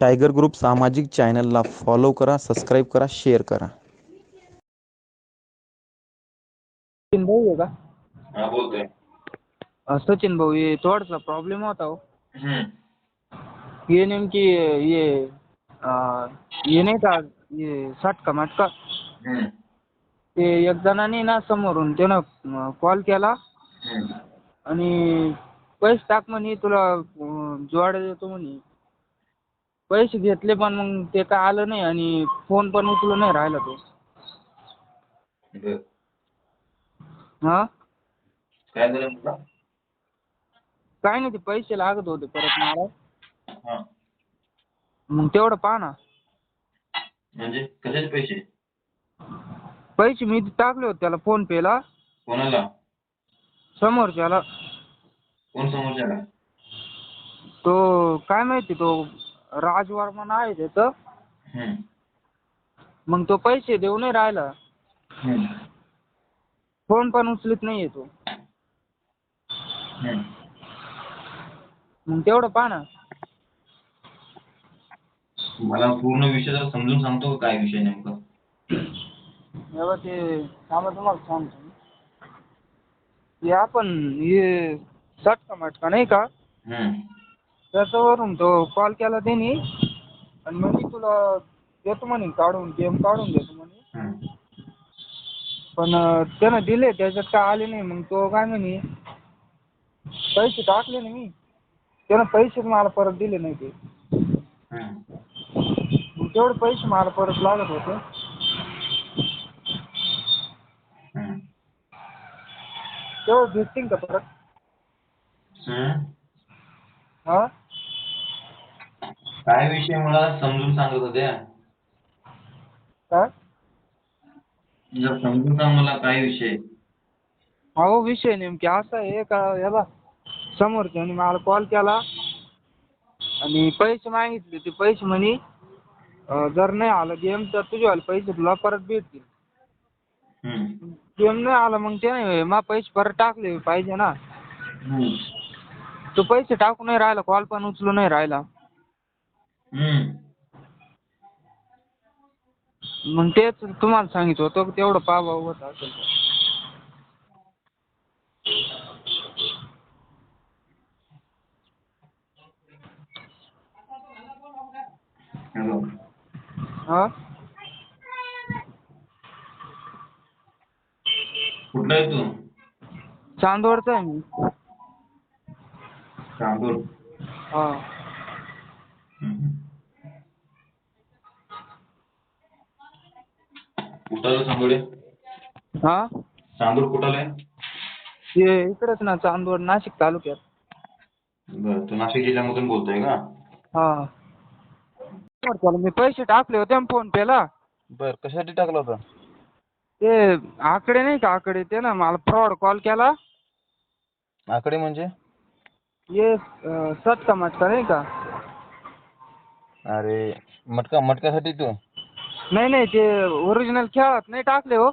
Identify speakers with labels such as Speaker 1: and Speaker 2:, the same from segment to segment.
Speaker 1: Tiger group सामाजिक चॅनलला follow करा सबस्क्राईब करा शेअर करा.
Speaker 2: सचिन भाऊ आहे का?
Speaker 3: हा बोलतोय.
Speaker 2: अं, सचिन भाऊ हे थोडासा प्रॉब्लेम होता हो.
Speaker 3: हम्म.
Speaker 2: हे नेमकी अं, हे नाही का हे सटका मटका?
Speaker 3: हम्म.
Speaker 2: ते एक जणाने ना समोरून त्यानं कॉल केला.
Speaker 3: हम्म.
Speaker 2: आणि पैसे टाक म्हणे तुला अं, जोड देतो म्हणे. पैसे घेतले पण मग ते काय आलं नाही आणि फोन पण उचलून नाही राहिला तो.
Speaker 3: बर.
Speaker 2: हां?
Speaker 3: काय झालं म्हटलं?
Speaker 2: काय नाही ते पैसे लागत होते परत मला.
Speaker 3: हा.
Speaker 2: मग तेवढं पहा ना.
Speaker 3: म्हणजे कशाचे पैसे?
Speaker 2: पैसे मी टाकले होते त्याला फोन पेला
Speaker 3: कोणाला?
Speaker 2: समोरच्याला.
Speaker 3: कोण समोरच्याला?
Speaker 2: तो काय माहिती तो राज वर्मन आहे त्याचं. मग तो पैसे देऊ नाही राहिला. फोन पण उचलत नाही तो. मग तेवढं पहा ना
Speaker 3: मला पूर्ण विषय जरा समजून सांगतो का काय विषय नेमका
Speaker 2: एवढं ते थांबा तुम्हाला सांगतो मी. हे आपण हे सटका मटका नाही का
Speaker 3: हम्म.
Speaker 2: त्याच्यावरून तो कॉल केला त्यांनी आणि म्हणे तुला देतो म्हणे काढून गेम काढून देतो म्हणे
Speaker 3: हम्म.
Speaker 2: पण अं, त्यानं दिले त्याच्यात काय आले नाही मग तो काय म्हणे पैसे टाकले ना मी त्यानं पैसेच मला परत दिले नाही ते
Speaker 3: हम्म.
Speaker 2: मग तेवढे पैसे मला परत लागत होते
Speaker 3: हम्म.
Speaker 2: तेवढे भेटतील का परत
Speaker 3: हम्म.
Speaker 2: हा
Speaker 3: काय विषय मला समजून सांगत होत्या
Speaker 2: काय
Speaker 3: जरा समजून सांग मला काय विषय
Speaker 2: अहो विषय नेमकी असा आहे का याला समोरच्याने मला कॉल केला आणि पैसे मागितले ते पैसे म्हणे अं, जर नाही आलं गेम तर तुझेवाले पैसे तुला परत भेटतील
Speaker 3: हम्म.
Speaker 2: गेम नाही आला मग ते नाही मग पैसे परत टाकले पाहिजे ना
Speaker 3: हम्म.
Speaker 2: तो पैसे टाकू नाही राहिला कॉल पण उचलू नाही राहिला. मग तेच तुम्हाला सांगितलं होतं की तेवढं पाहा होत असेल. तर.
Speaker 3: हॅलो.
Speaker 2: हा?
Speaker 3: कुठला आहे तू?
Speaker 2: चांदवडचा आहे मी.
Speaker 3: चांदूर
Speaker 2: हा
Speaker 3: हम्म. कुठालं सांगोडे
Speaker 2: हा?
Speaker 3: चांदूर कुठाला आहे?
Speaker 2: इकडेच ना चांदवड नाशिक तालुक्यात.
Speaker 3: बरं तू नाशिक जिल्ह्यामधून बोलतोय का?
Speaker 2: हा. चला मी पैसे टाकले होते ना फोन पेला
Speaker 3: बर कशासाठी टाकला होता?
Speaker 2: ते आकडे नाही का आकडे? ते ना मला फ्रॉड कॉल केला.
Speaker 3: आकडे म्हणजे?
Speaker 2: ये सटका मटका नाही का?
Speaker 3: अरे मटका मटक्यासाठी तू?
Speaker 2: नाही नाही ते ओरिजिनल खेळात नाही टाकले हो?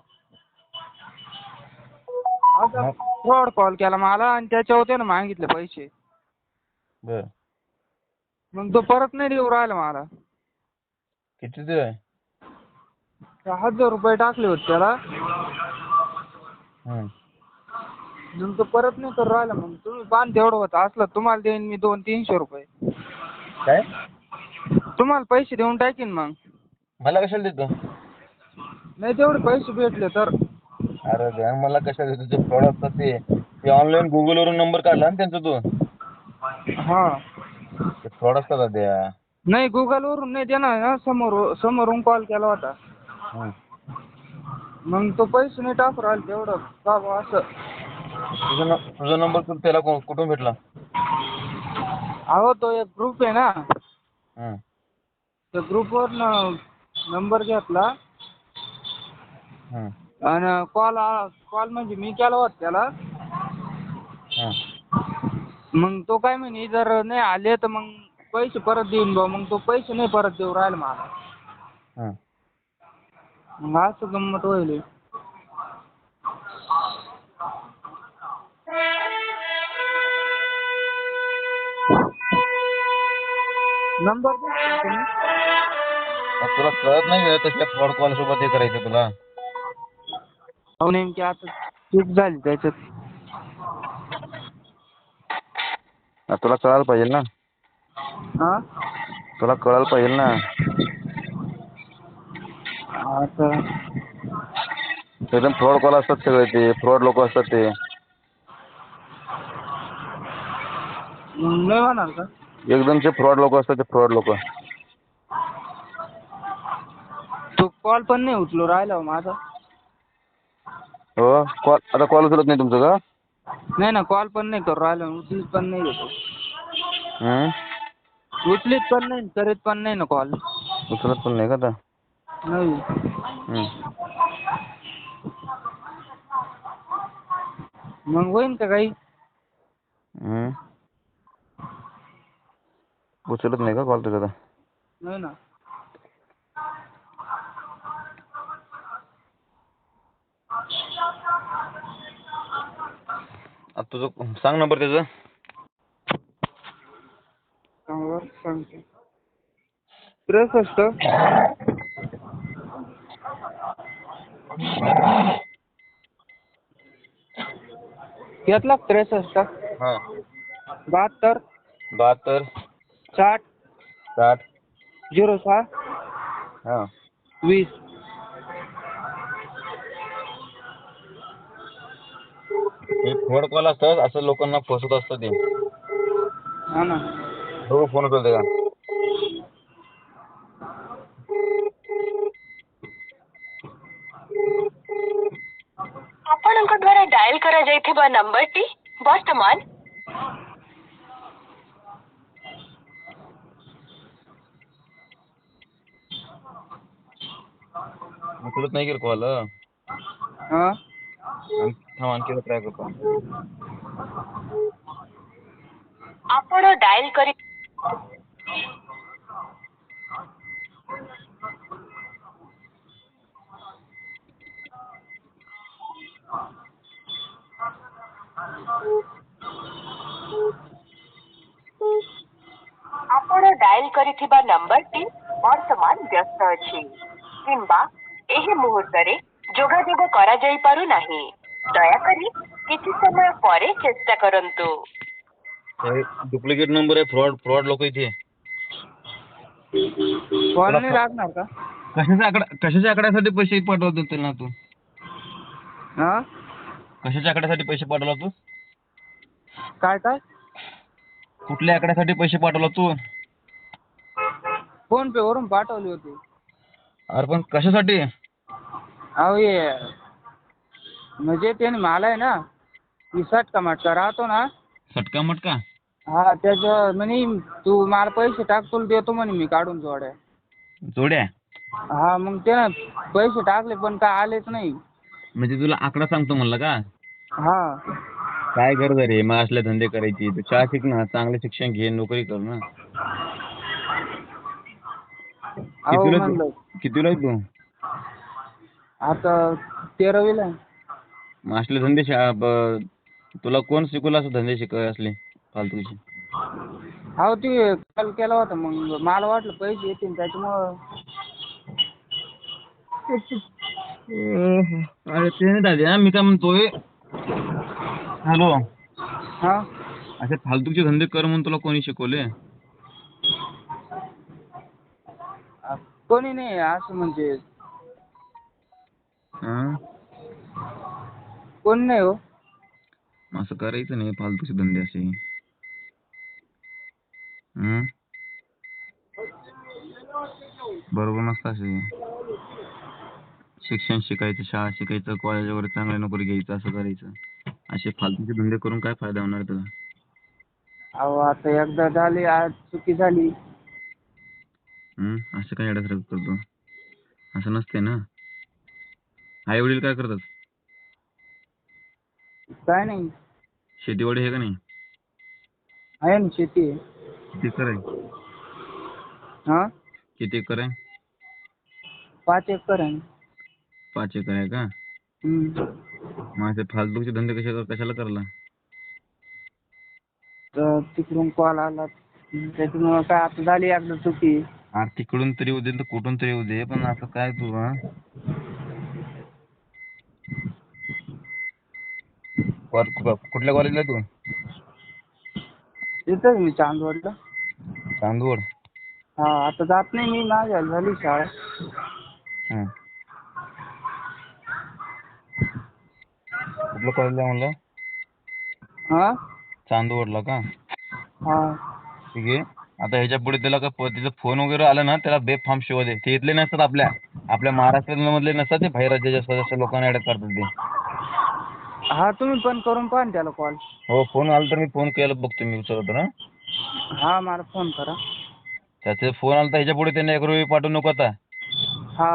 Speaker 2: फ्रॉड कॉल केला मला आणि त्याच्यावर त्यानं मागितले पैसे.
Speaker 3: बर.
Speaker 2: मग तो परत नाही देऊ राहिला मला.
Speaker 3: किती आहे
Speaker 2: हजार रुपये टाकले होते त्याला.
Speaker 3: हम्म.
Speaker 2: मग तो परत नाही करू राहिला मग. तुम्ही पान तेवढं होतं. असलं तुम्हाला देईन मी दोन तीनशे रुपये.
Speaker 3: काय?
Speaker 2: तुम्हाला पैसे देऊन टाकीन मग.
Speaker 3: मला कशाला देतो?
Speaker 2: नाही तेवढे पैसे भेटले तर.
Speaker 3: अरे द्या मला कशाला देतो? ते फ्रॉड असतात ते ते ऑनलाईन गुगलवरून नंबर काढला ना त्यांचा तू.
Speaker 2: हा.
Speaker 3: ते फ्रॉड असतात द्या
Speaker 2: नाही गुगलवरून नाही देणार ना समोर समोरून कॉल केला होता. मग तो पैसे नाही टाकू राहिला तेवढं. का बुवा असं.
Speaker 3: तुझा न- तुझा नंबर तू त्याला को- कुठून भेटला?
Speaker 2: अहो तो एक ग्रुप आहे ना.
Speaker 3: हम्म.
Speaker 2: त्या ग्रुपवरनं नंबर घेतला. आणि कॉल कॉल म्हणजे मी केला होता त्याला. मग तो काय म्हणे जर नाही आले तर मग पैसे परत देईन बा मग तो पैसे नाही परत देऊ राहिला मला. मग असं गंमत होईल नंबर
Speaker 3: मग तुला कळत नाही का तसल्या फ्रॉड कॉल सोबत हे करायचं तुला?
Speaker 2: अहो नेमकी आता चूक झाली त्याच्यात.
Speaker 3: आ, तुला कळायला पाहिजे ना?
Speaker 2: हा?
Speaker 3: तुला कळायला पाहिजे ना?
Speaker 2: आता
Speaker 3: एकदम फ्रॉड कॉल असतात सगळे ते. फ्रॉड लोक असतात ते.
Speaker 2: नाही होणार का?
Speaker 3: एकदमचे फ्रॉड लोक असतात ते फ्रॉड लोक.
Speaker 2: कॉल पण नाही उचलू राहिला हो माझा.
Speaker 3: हो? कॉल आता कॉल उचलत नाही तुमचं का?
Speaker 2: नाही ना कॉल पण नाही करू राहिला उचलीत पण नाही
Speaker 3: हं?
Speaker 2: उचलीत पण नाही करीत पण नाही ना कॉल
Speaker 3: उचलत पण नाही का आता?
Speaker 2: नाही.
Speaker 3: हं.
Speaker 2: मग होईन का काही?
Speaker 3: हं. उचलत नाही का कॉल तुझा आता?
Speaker 2: नाही ना.
Speaker 3: तुझं सांग नंबर त्याचा.
Speaker 2: सांगा सांगते. त्रेसष्ट घेतला त्रेसष्ट
Speaker 3: हां.
Speaker 2: बहात्तर.
Speaker 3: बहात्तर.
Speaker 2: साठ.
Speaker 3: साठ.
Speaker 2: झिरो सहा.
Speaker 3: हां.
Speaker 2: वीस.
Speaker 3: फ्रॉड कॉल असतात असं लोकांना फसवत असतात ते
Speaker 2: हा ना
Speaker 3: हो फोन उचलते का
Speaker 4: ଆପଣଙ୍କ ଦ୍ୱାରା ଡାଏଲ କରାଯାଇଥିବା ନମ୍ବରଟି ବର୍ତ୍ତମାନ
Speaker 3: उचलत नाही की कॉल
Speaker 2: हा
Speaker 3: थांब
Speaker 4: ଆପଣ ଡାଏଲ୍ କରି ଆପଣ ଡାଏଲ୍ କରିଥିବା ନମ୍ବରଟି ବର୍ତ୍ତମାନ ବ୍ୟସ୍ତ ଅଛି କିମ୍ବା ଏହି ମୁହୂର୍ତ୍ତରେ ଯୋଗାଯୋଗ କରାଯାଇପାରୁନାହିଁ ଦୟାକରି କିଛି ସମୟ ପରେ ଚେଷ୍ଟା କରନ୍ତୁ
Speaker 3: डुप्लिकेट नंबर आहे फ्रॉड फ्रॉड लोक इथे
Speaker 2: कॉल नाही लागणार का
Speaker 3: कशाच्या आकडा कशाच्या आकड्यासाठी पैसे पाठवतो त्यांना तू
Speaker 2: हा
Speaker 3: कशाच्या आकड्यासाठी पैसे पाठवला तू
Speaker 2: काय काय
Speaker 3: कुठल्या आकड्यासाठी पैसे पाठवला तू
Speaker 2: फोन पे वरून पाठवली होती
Speaker 3: अरे पण कशासाठी
Speaker 2: अहो ये म्हणजे त्याने मला आहे ना सटका मटका राहतो ना.
Speaker 3: सटका मटका?
Speaker 2: हा त्याचं म्हणे तू मला पैसे टाक तुला देतो म्हणे मी काढून जोड्या.
Speaker 3: जोड्या?
Speaker 2: हा मग त्यानं पैसे टाकले पण काय आलेच नाही.
Speaker 3: म्हणजे तुला आकडा सांगतो म्हणलं का?
Speaker 2: हा.
Speaker 3: काय गरज आहे रे? मग असले धंदे करायची. तू शाळा शिक ना चांगले शिक्षण घे नोकरी कर ना.
Speaker 2: अहो
Speaker 3: कितीला
Speaker 2: म्हणलं.
Speaker 3: तू कितीला आहे तू?
Speaker 2: आता तेरावीला आहे.
Speaker 3: मग असले धंदे शा- ब- तुला कोण शिकवलं असं धंदे शिकाय असले फालतूचे?
Speaker 2: अहो ते कॉल केला होता मग मला वाटलं पैसे येतील त्याच्यामुळं.
Speaker 3: अरे ते नाही दादा मी काय म्हणतोय? हॅलो.
Speaker 2: हा?
Speaker 3: असे फालतूचे धंदे कर म्हणून तुला कोणी शिकवले?
Speaker 2: कोणी नाही असं म्हणजे.
Speaker 3: हं?
Speaker 2: कोणी नाही हो.
Speaker 3: असं करायचं नाही फालतूचे धंदे असे. हं? बरोबर नसतं असे. शिक्षण शिकायचं शाळा शिकायचं कॉलेज वगैरे चांगली नोकरी घ्यायचं असं करायचं. असे फालतूचे धंदे करून काय फायदा होणार तुला
Speaker 2: अहो आता एकदा झाली आज चुकी झाली.
Speaker 3: हं? असं काय येड्यासारखं करतो असं नसते ना. आई वडील काय करतात?
Speaker 2: काय नाही.
Speaker 3: शेतीवाडी आहे का नाही?
Speaker 2: आहे ना शेती. आहे.
Speaker 3: किती एकर आहे?
Speaker 2: हा?
Speaker 3: किती एकर आहे?
Speaker 2: पाच एकर आहे.
Speaker 3: पाच एकर आहे का?
Speaker 2: हम्म.
Speaker 3: असे फालतूचे धंदे कशा कशाला करला
Speaker 2: तर तिकडून कॉल आला. त्याच्यामुळं काय आता झाली एकदा चुकी.
Speaker 3: तिकडून तरी येऊ दे तर कुठून तरी येऊ दे पण असं काय तू हा? कु- कुठल्या कॉलेजला तू?
Speaker 2: इथंच मी चांदवडला.
Speaker 3: चांदवड?
Speaker 2: हा आता जात नाही मी माझ्या झाली शाळा.
Speaker 3: हं. कॉलेजला म्हणलं?
Speaker 2: हा?
Speaker 3: चांदवडला का?
Speaker 2: हा.
Speaker 3: ठीक आहे. आता ह्याच्या पुढे त्याला का प- तिचं फोन वगैरे आला ना त्याला बेफाम शिवा दे. ते इथले नसतात आपल्या. आपल्या महाराष्ट्रामधले नसतात ते बाहेर राज्याच्या सदस्य लोकांना अडक करतात ते.
Speaker 2: हा तुम्ही पण करून पहा ना त्याला कॉल
Speaker 3: हो फोन आला तर मी फोन केला बघतो मी उचलतो ना.
Speaker 2: हा मला फोन करा.
Speaker 3: त्याचे फोन आला तर ह्याच्या पुढे त्यांना एक रुपये पाठवू नको आता.
Speaker 2: हा